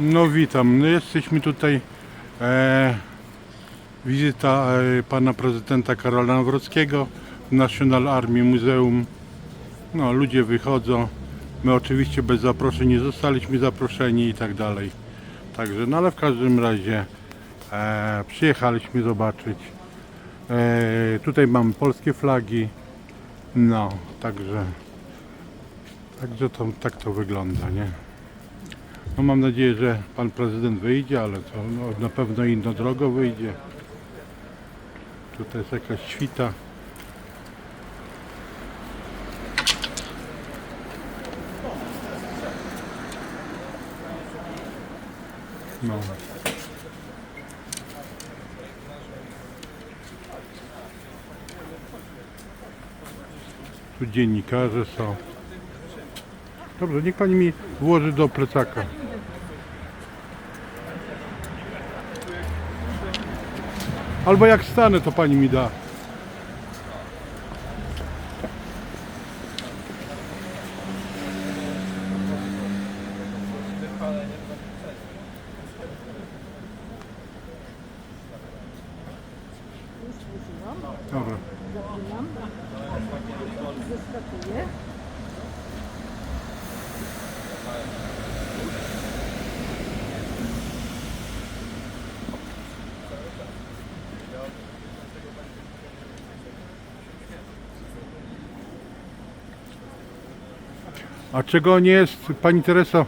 No witam. No, jesteśmy tutaj. E, wizyta e, pana prezydenta Karola Nawrockiego w National Army Muzeum. No, ludzie wychodzą. My oczywiście bez zaproszeń nie zostaliśmy zaproszeni i tak dalej. Także, no ale w każdym razie e, przyjechaliśmy zobaczyć. E, tutaj mamy polskie flagi. No, także, także to, tak to wygląda, nie? No mam nadzieję, że pan prezydent wyjdzie, ale to no, na pewno inną drogą wyjdzie. Tutaj jest jakaś świta. No. Tu dziennikarze są. Dobrze, niech pani mi włoży do plecaka. Albo jak stanę, to pani mi da. Dobra. Zeskakuję. A czego nie jest, pani Tereso?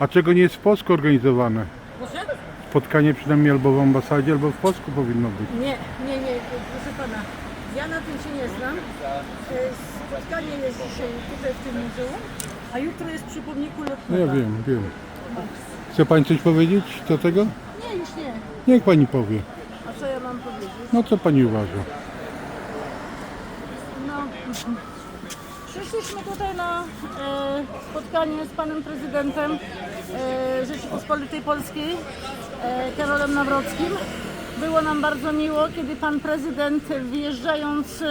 A czego nie jest w Polsku organizowane? Proszę? Spotkanie przynajmniej albo w ambasadzie, albo w Polsku powinno być. Nie, nie, nie, proszę pana. Ja na tym się nie znam. E, Spotkanie jest dzisiaj tutaj w tym muzeum, a jutro jest przy pomniku No ja wiem, wiem. Chce pani coś powiedzieć do tego? Nie, już nie. Niech pani powie. A co ja mam powiedzieć? No co pani uważa? No, przyszliśmy tutaj na e, spotkanie z panem prezydentem e, Rzeczypospolitej Polskiej, e, Karolem Nawrockim. Było nam bardzo miło, kiedy pan prezydent wjeżdżając,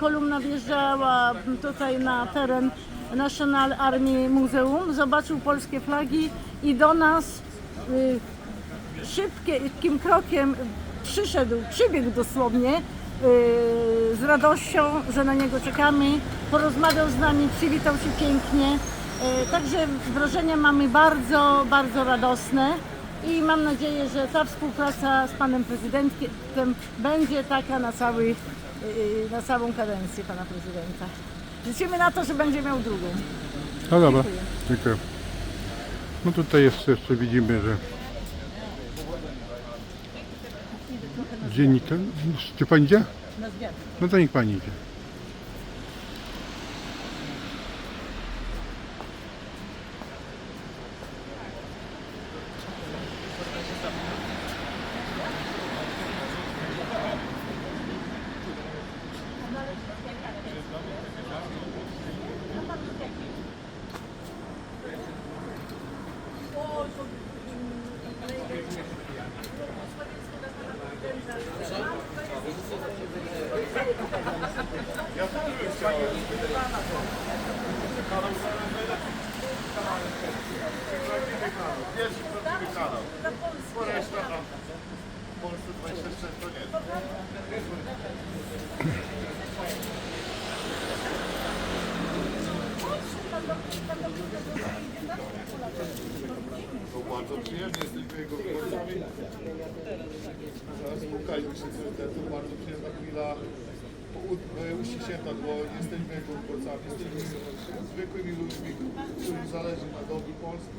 kolumna wjeżdżała tutaj na teren National Army Muzeum, zobaczył polskie flagi i do nas szybkim krokiem przyszedł, przybiegł dosłownie z radością, że na niego czekamy, porozmawiał z nami, przywitał się pięknie. Yy, Także wrażenia mamy bardzo, bardzo radosne i mam nadzieję, że ta współpraca z panem prezydentem będzie taka na, cały, yy, na całą kadencję pana prezydenta. Liczymy na to, że będzie miał drugą. No dobra, dziękuję. No tutaj jest jeszcze widzimy, że dziennikarz. Czy pani idzie? No to niech pani idzie. To bardzo przyjemnie, jesteśmy jego wyborcami. Spotkaliśmy się z bardzo przyjemna chwila u- e, uściśnięta, bo jesteśmy jego wyborcami, jesteśmy zwykłymi ludźmi, którym zależy na dobru Polski.